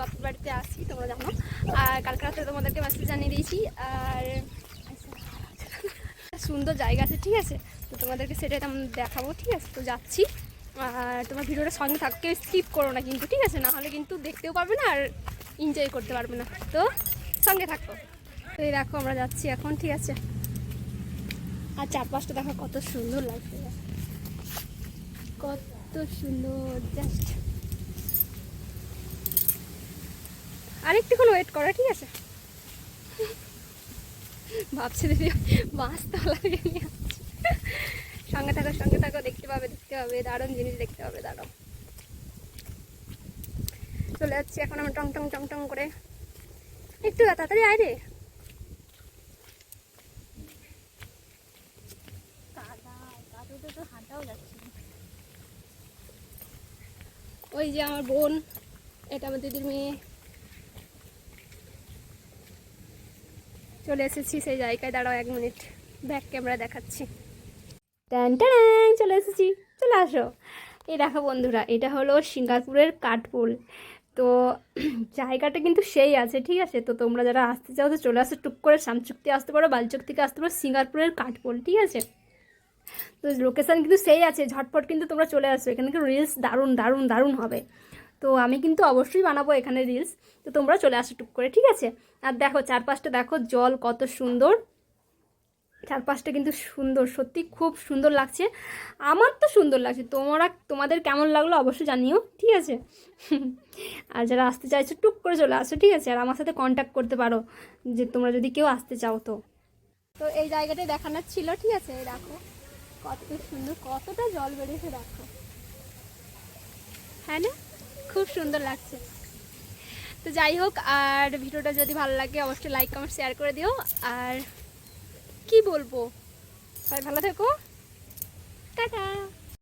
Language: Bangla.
বাপুর বাড়িতে আসি, তোমরা জানো। আর কালকে রাতে তোমাদেরকে মেসেজ জানিয়ে দিয়েছি। আর সুন্দর জায়গা আছে, ঠিক আছে? তো তোমাদেরকে সেটাই আমি দেখাবো, ঠিক আছে? তো যাচ্ছি। আর তোমার ভিডিওটা সঙ্গে থাকতে স্কিপ করো না কিন্তু, ঠিক আছে? না হলে কিন্তু দেখতেও পারবে না আর এনজয় করতে পারবে না। তো সঙ্গে থাকো। তো এই দেখো, আমরা যাচ্ছি এখন, ঠিক আছে? আর চারপাশটা দেখো, কত সুন্দর লাগছে। কত সুন্দর জাস্ট আরেকটুক্ষণ ওয়েট করো ঠিক আছে? ভাবছি দিদি বাস তলা নিয়ে আসছি সঙ্গে থাকো সঙ্গে থাকো দেখতে পাবে দেখতে পাবে দারুণ জিনিস দেখতে পাবে দারুণ। চলে যাচ্ছি এখন আমরা টং টং টং টং করে। একটু তাড়াতাড়ি আয় রে। ওই যে আমার বোন এটা আমার দিদির মেয়ে। চলে এসেছি, সেই জায়গায়। দাঁড়াও এক মিনিট ব্যাক ক্যামেরা দেখাচ্ছি। ট্যান ট্যান চলে এসেছি, চলে আসো। এই দেখো বন্ধুরা, এটা হলো সিঙ্গাপুরের কাঠপুল। তো জায়গাটা কিন্তু সেই আছে, ঠিক আছে? তো তোমরা যারা আসতে চাও, তো চলে আসো, টুক করে শামচুক্তি আসতে পারো বালচুক থেকে আসতে পারো সিঙ্গাপুরের কাঠপুল, ঠিক আছে? তো লোকেশান কিন্তু সেই আছে, ঝটপট কিন্তু তোমরা চলে আসো। এখানে কিন্তু রিলস দারুণ দারুণ দারুণ হবে। তো আমি কিন্তু অবশ্যই বানাবো এখানে রিলস তো তোমরা চলে আসো টুক করে, ঠিক আছে? আর দেখো, চারপাশটা দেখো, জল কত সুন্দর। চারপাশটা কিন্তু সুন্দর, সত্যি খুব সুন্দর লাগছে। আমার তো সুন্দর লাগছে। তোমরা, তোমাদের কেমন লাগল অবশ্যই জানিও, ঠিক আছে? আর যারা আসতে চাইছো, টুক করে চলে আসো, ঠিক আছে? আর আমার সাথে কন্ট্যাক্ট করতে পারো, যে তোমরা যদি কেউ আসতে চাও তো। তো এই জায়গাটাই দেখানোর ছিল, ঠিক আছে? এই দেখো, কত সুন্দর, কতটা জল বেরিয়েছে, দেখো। হ্যাঁ না? খুব সুন্দর লাগছে। তো যাই হোক, আর ভিডিওটা যদি ভালো লাগে, অবশ্যই লাইক কমেন্ট শেয়ার করে দিও। আর কি বলব? সবাই ভালো থেকো। টাটা!